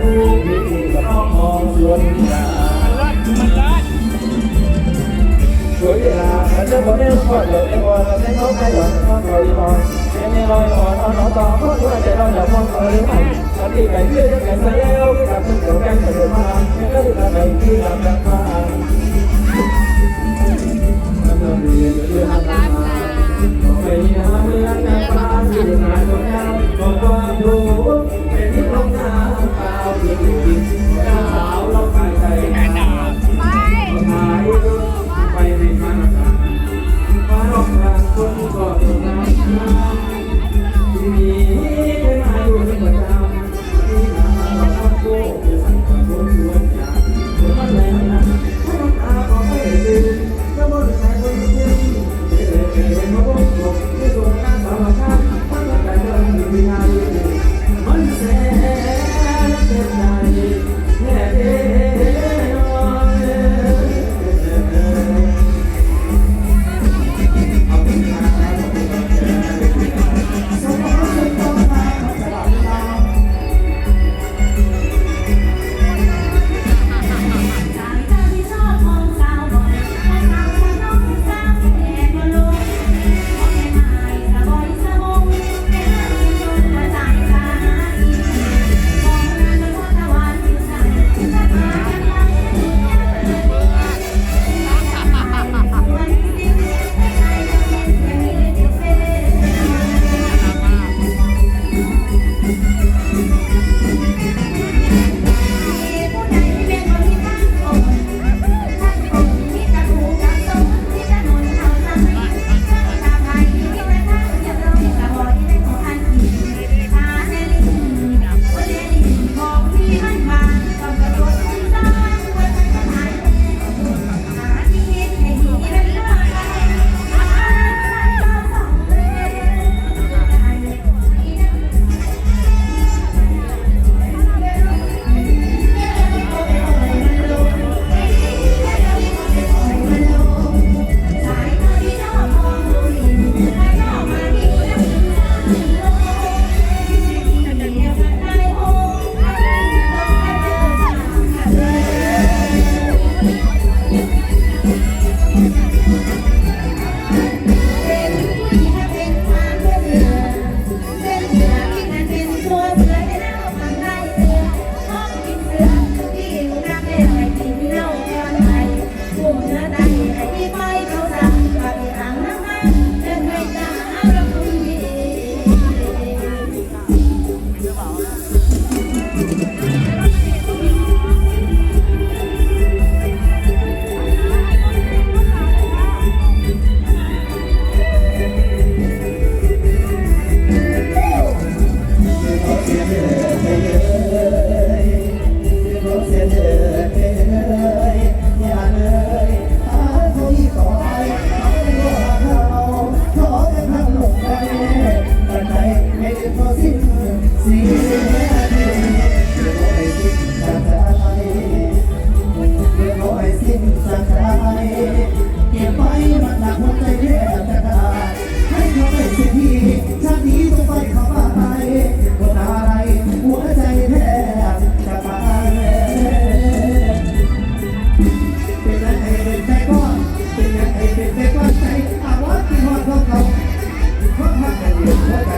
รู้วิธีกับมองสวนยาช่วยเวลาฉันจะบอกเรื่องความเดือดร้อนไม่ต้องใครหรอกต้องรอยอ่อนเสียงในรอยอ่อนอ่อนอ่อนต่อข้อด้วยใจเราอย่มองเธอหรือไม่ฉันที่ไปเพื่อจะแก่ไปแล้วกับมึเดี๋ยวก่จะเดินมาไม่ก็จะไปที่ลำดับมาฉันเรียนเรื่องาะไรไม่ยอมเรื่องกร่เด็กมา